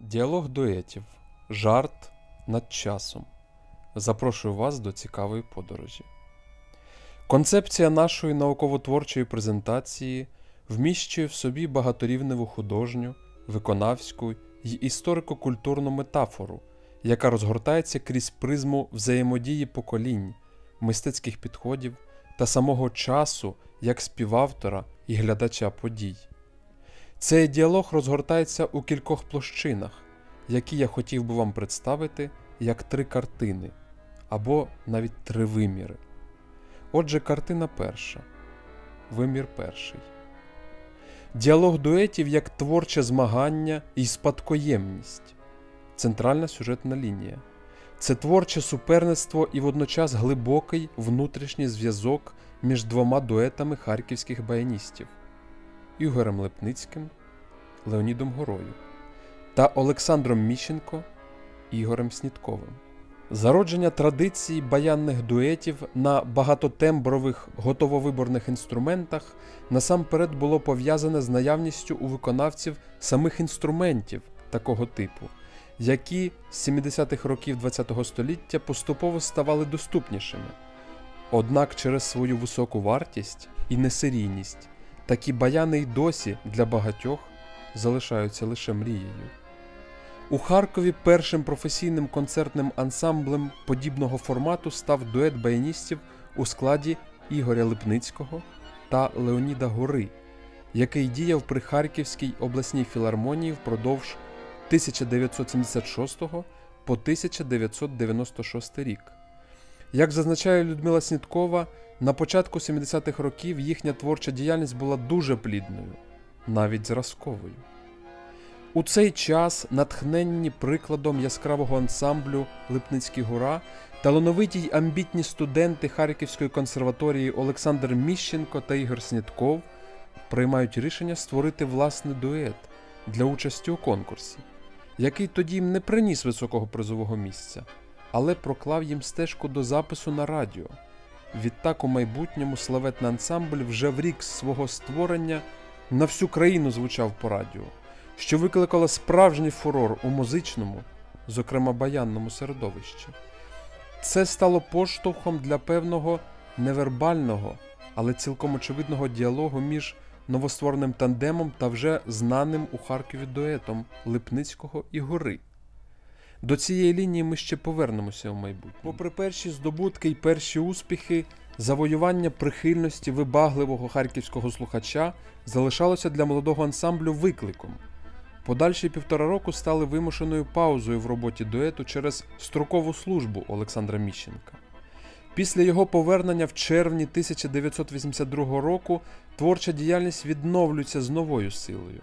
Діалог дуетів. Жарт над часом. Запрошую вас до цікавої подорожі. Концепція нашої науково-творчої презентації вміщує в собі багаторівневу художню, виконавську й історико-культурну метафору, яка розгортається крізь призму взаємодії поколінь, мистецьких підходів та самого часу як співавтора і глядача подій. Цей діалог розгортається у кількох площинах, які я хотів би вам представити як три картини або навіть три виміри. Отже, картина перша. Вимір перший. Діалог дуетів як творче змагання і спадкоємність. Центральна сюжетна лінія. Це творче суперництво і водночас глибокий внутрішній зв'язок між двома дуетами харківських баяністів Ігорем Лепницьким, Леонідом Горою та Олександром Міщенко Ігорем Снітковим. Зародження традиції баянних дуетів на багатотембрових готововиборних інструментах насамперед було пов'язане з наявністю у виконавців самих інструментів такого типу, які з 70-х років ХХ століття поступово ставали доступнішими. Однак через свою високу вартість і несерійність такі баяни й досі для багатьох залишаються лише мрією. У Харкові першим професійним концертним ансамблем подібного формату став дует баяністів у складі Ігоря Липницького та Леоніда Гори, який діяв при Харківській обласній філармонії впродовж 1976 по 1996 рік. Як зазначає Людмила Сніткова, на початку 70-х років їхня творча діяльність була дуже плідною, навіть зразковою. У цей час, натхненні прикладом яскравого ансамблю Липницький гора, талановиті й амбітні студенти Харківської консерваторії Олександр Міщенко та Ігор Снітков приймають рішення створити власний дует для участі у конкурсі, який тоді їм не приніс високого призового місця, але проклав їм стежку до запису на радіо. Відтак у майбутньому славетний ансамбль вже в рік свого створення на всю країну звучав по радіо, що викликало справжній фурор у музичному, зокрема баянному середовищі. Це стало поштовхом для певного невербального, але цілком очевидного діалогу між новоствореним тандемом та вже знаним у Харкові дуетом Липницького і Гори. До цієї лінії ми ще повернемося в майбутнє. Попри перші здобутки й перші успіхи, завоювання прихильності вибагливого харківського слухача залишалося для молодого ансамблю викликом. Подальші півтора року стали вимушеною паузою в роботі дуету через строкову службу Олександра Міщенка. Після його повернення в червні 1982 року творча діяльність відновлюється з новою силою.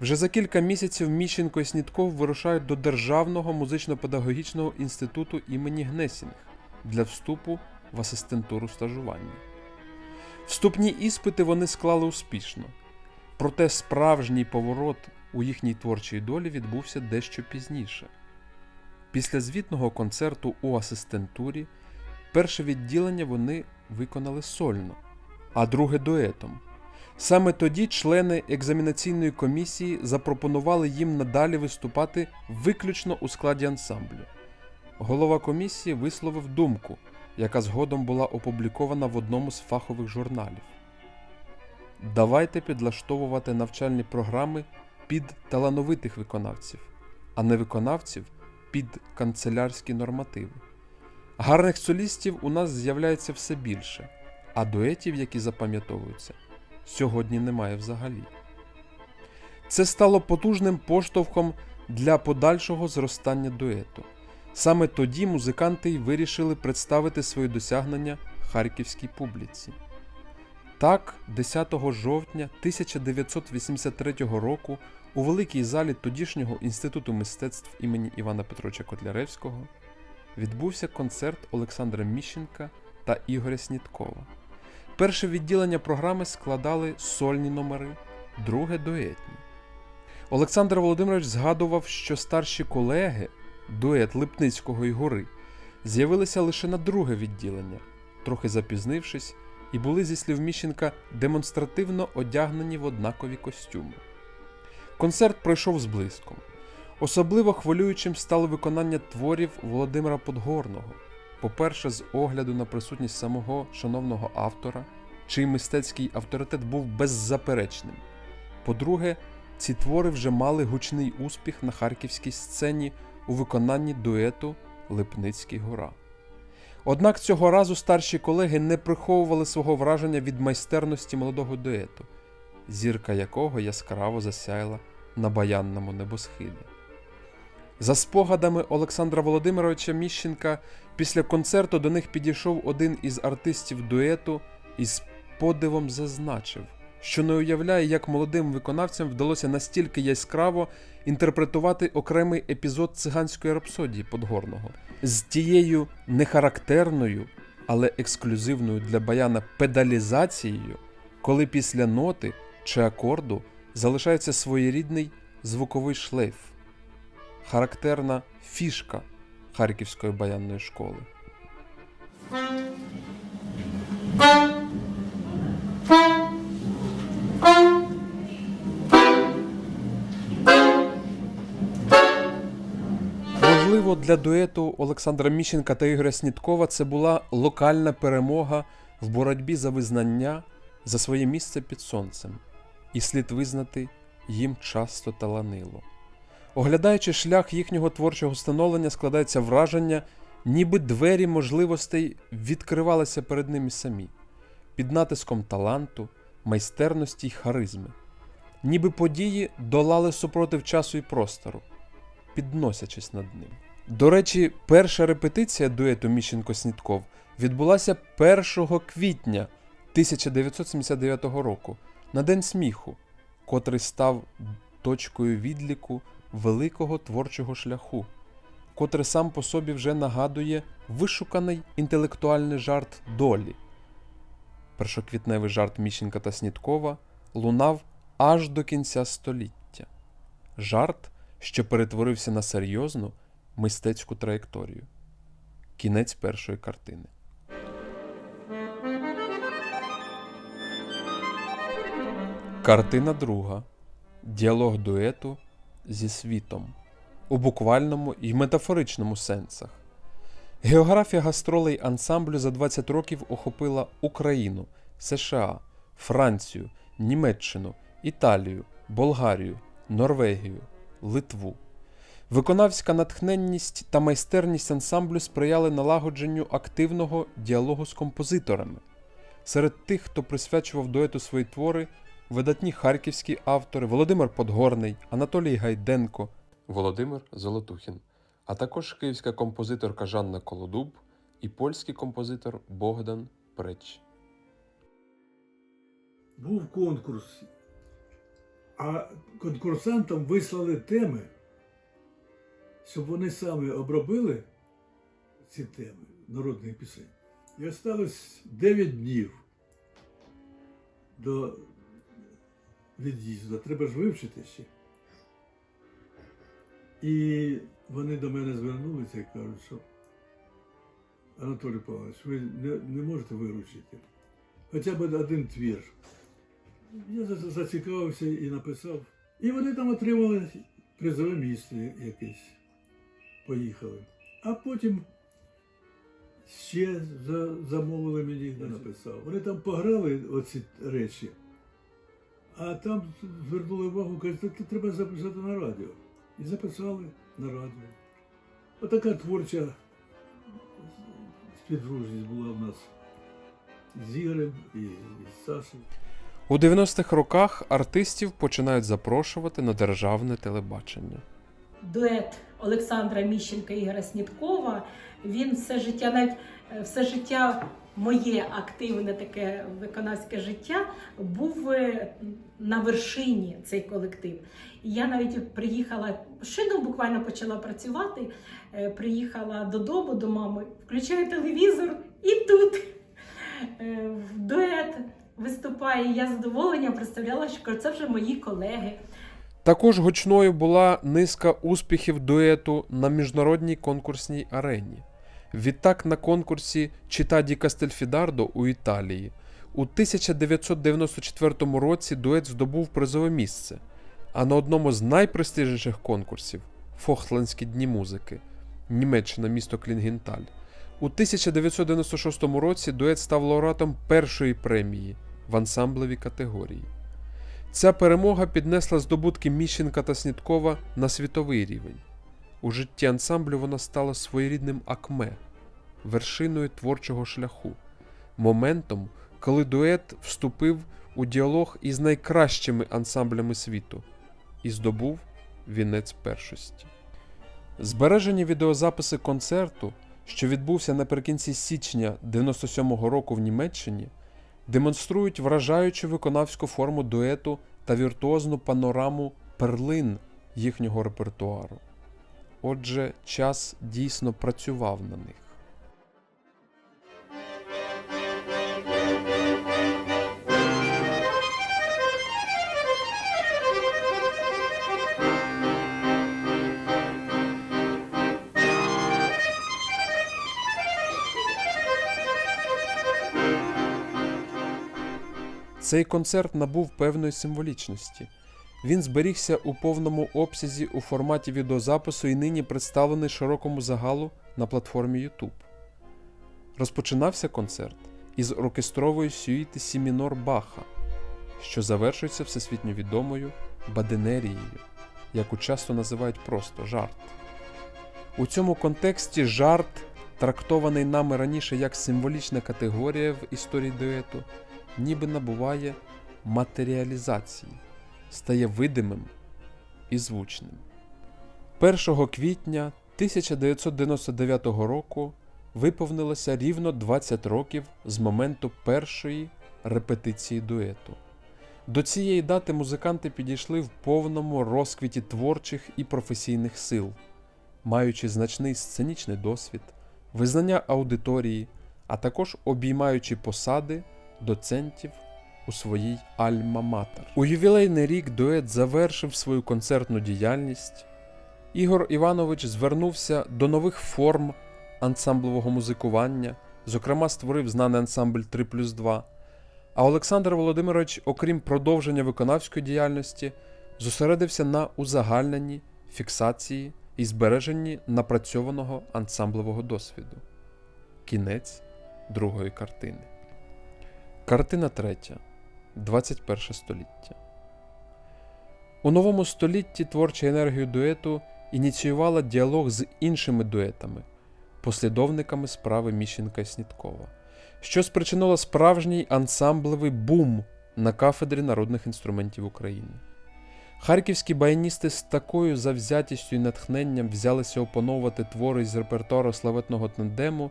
Вже за кілька місяців Міщенко і Снітков вирушають до Державного музично-педагогічного інституту імені Гнесіних для вступу в асистентуру стажування. Вступні іспити вони склали успішно, проте справжній поворот у їхній творчій долі відбувся дещо пізніше. Після звітного концерту у асистентурі перше відділення вони виконали сольно, а друге дуетом. Саме тоді члени екзамінаційної комісії запропонували їм надалі виступати виключно у складі ансамблю. Голова комісії висловив думку, яка згодом була опублікована в одному з фахових журналів. Давайте підлаштовувати навчальні програми під талановитих виконавців, а не виконавців під канцелярські нормативи. Гарних солістів у нас з'являється все більше, а дуетів, які запам'ятовуються, сьогодні немає взагалі. Це стало потужним поштовхом для подальшого зростання дуету. Саме тоді музиканти й вирішили представити свої досягнення харківській публіці. Так, 10 жовтня 1983 року у великій залі тодішнього інституту мистецтв імені Івана Петровича Котляревського відбувся концерт Олександра Міщенка та Ігоря Сніткова. Перше відділення програми складали сольні номери, друге дуетні. Олександр Володимирович згадував, що старші колеги, дует Липницького і Гори, з'явилися лише на друге відділення, трохи запізнившись, і були зі слів Міщенка демонстративно одягнені в однакові костюми. Концерт пройшов з блиском. Особливо хвилюючим стало виконання творів Володимира Подгорного. По-перше, з огляду на присутність самого шановного автора, чий мистецький авторитет був беззаперечним. По-друге, ці твори вже мали гучний успіх на харківській сцені у виконанні дуету Липницький гора. Однак цього разу старші колеги не приховували свого враження від майстерності молодого дуету, зірка якого яскраво засяяла на баянному небосхилі. За спогадами Олександра Володимировича Міщенка, після концерту до них підійшов один із артистів дуету і з подивом зазначив, що не уявляє, як молодим виконавцям вдалося настільки яскраво інтерпретувати окремий епізод циганської рапсодії Подгорного. З тією нехарактерною, але ексклюзивною для баяна педалізацією, коли після ноти чи акорду залишається своєрідний звуковий шлейф, характерна фішка Харківської баянної школи. Можливо, для дуету Олександра Міщенка та Ігоря Сніткова це була локальна перемога в боротьбі за визнання за своє місце під сонцем, і слід визнати, їм часто таланило. Оглядаючи шлях їхнього творчого становлення, складається враження, ніби двері можливостей відкривалися перед ними самі, під натиском таланту, майстерності й харизми, ніби події долали супротив часу і простору підносячись над ним. До речі, перша репетиція дуету Міщенко-Снітков відбулася 1 квітня 1979 року на День сміху, котрий став точкою відліку великого творчого шляху, котрий сам по собі вже нагадує вишуканий інтелектуальний жарт долі. Першоквітневий жарт Міщенка та Сніткова лунав аж до кінця століття. Жарт, що перетворився на серйозну мистецьку траєкторію. Кінець першої картини. Картина друга. Діалог дуету зі світом у буквальному і метафоричному сенсах. Географія гастролей ансамблю за 20 років охопила Україну, США, Францію, Німеччину, Італію, Болгарію, Норвегію, Литву. Виконавська натхненність та майстерність ансамблю сприяли налагодженню активного діалогу з композиторами. Серед тих, хто присвячував дуету свої твори, видатні харківські автори Володимир Подгорний, Анатолій Гайденко, Володимир Золотухін, а також київська композиторка Жанна Колодуб і польський композитор Богдан Преч. був конкурс, а конкурсантам вислали теми, щоб вони самі обробили ці теми народних пісень. І осталось 9 днів до від'їзду. Треба ж вивчити ще. І вони до мене звернулися і кажуть, що Анатолій Павлович, ви не, не можете виручити. Хоча б один твір. Я зацікавився і написав. І вони там отримали призове місце якесь. Поїхали. А потім ще замовили мені, написав. Вони там пограли оці речі, а там звернули увагу, кажуть, «Та треба записати на радіо. І записали на радіо. Отака творча співдружність була в нас з Ігорем і з Сашею. У 90-х роках артистів починають запрошувати на державне телебачення. дует Олександра Міщенка і Ігоря Сніткова. Він все життя, навіть все життя, моє активне таке виконавське життя, був е, на вершині цей колектив. І я навіть приїхала, щойно буквально почала працювати, е, приїхала додому до мами, включаю телевізор і тут е, дует виступає. Я з задоволенням представляла, що це вже мої колеги. Також гучною була низка успіхів дуету на міжнародній конкурсній арені. Відтак на конкурсі Чита ді Кастельфідардо у Італії у 1994 році дует здобув призове місце, а на одному з найпрестижніших конкурсів Фохтландські дні музики, Німеччина, місто Клінгенталь. У 1996 році дует став лауреатом першої премії в ансамблевій категорії. Ця перемога піднесла здобутки Міщенка та Сніткова на світовий рівень. У житті ансамблю вона стала своєрідним акме, вершиною творчого шляху, моментом, коли дует вступив у діалог із найкращими ансамблями світу і здобув вінець першості. Збережені відеозаписи концерту, що відбувся наприкінці січня 97-го року в Німеччині, демонструють вражаючу виконавську форму дуету та віртуозну панораму перлин їхнього репертуару. Отже, час дійсно працював на них. Цей концерт набув певної символічності. Він зберігся у повному обсязі у форматі відеозапису і нині представлений широкому загалу на платформі YouTube. Розпочинався концерт із оркестрової сюїти Сі мінор Баха, що завершується всесвітньо відомою баденерією, яку часто називають просто жарт. У цьому контексті жарт, трактований нами раніше як символічна категорія в історії дуету, ніби набуває матеріалізації, стає видимим і звучним. 1 квітня 1999 року виповнилося рівно 20 років з моменту першої репетиції дуету. До цієї дати музиканти підійшли в повному розквіті творчих і професійних сил, маючи значний сценічний досвід, визнання аудиторії, а також обіймаючи посади доцентів у своїй Альма-Матер. У ювілейний рік дует завершив свою концертну діяльність. Ігор Іванович звернувся до нових форм ансамблового музикування, зокрема створив знаний ансамбль 3 плюс 2. А Олександр Володимирович, окрім продовження виконавської діяльності, зосередився на узагальненні, фіксації і збереженні напрацьованого ансамблового досвіду. Кінець другої картини. Картина третя. 21 століття. У новому столітті творча енергію дуету ініціювала діалог з іншими дуетами, послідовниками справи Міщенка Сніткова, що спричинило справжній ансамблевий бум на кафедрі народних інструментів України. Харківські баяністи з такою завзятістю і натхненням взялися опановувати твори з репертуару славетного тандему,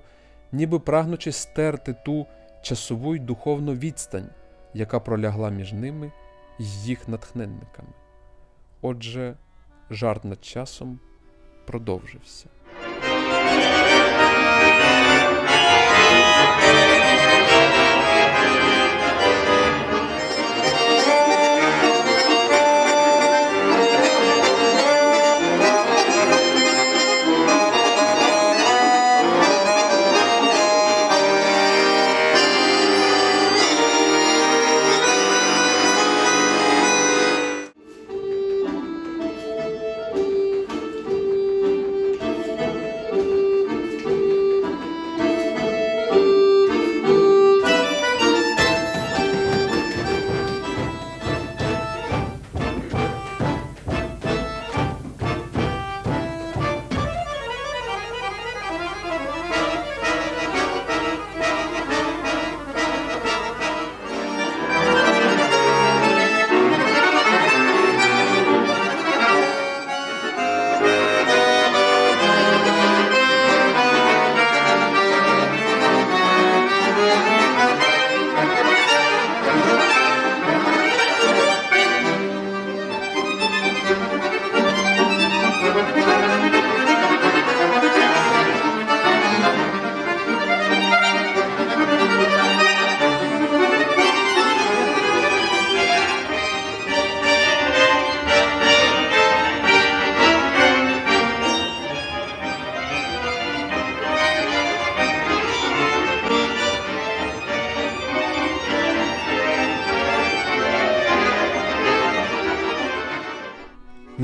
ніби прагнучи стерти ту часову й духовну відстань, яка пролягла між ними і їх натхненниками. Отже, жарт над часом продовжився.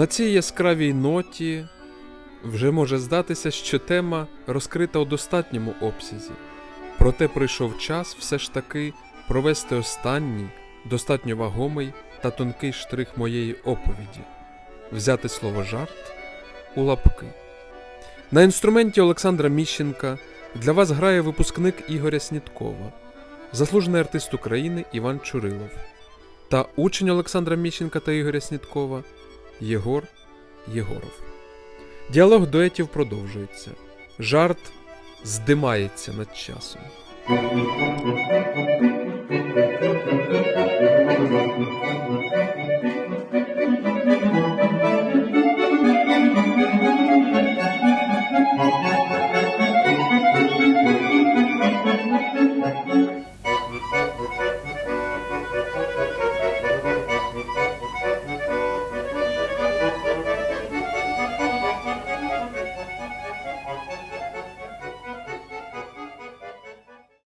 На цій яскравій ноті Вже може здатися, що тема розкрита у достатньому обсязі. Проте прийшов час все ж таки провести останній, достатньо вагомий та тонкий штрих моєї оповіді взяти слово жарт у лапки. На інструменті Олександра Міщенка для вас грає випускник Ігоря Сніткова, заслужений артист України Іван Чурилов та учень Олександра Міщенка та Ігоря Сніткова Єгор Єгоров. Діалог дуетів продовжується. Жарт здимається над часом.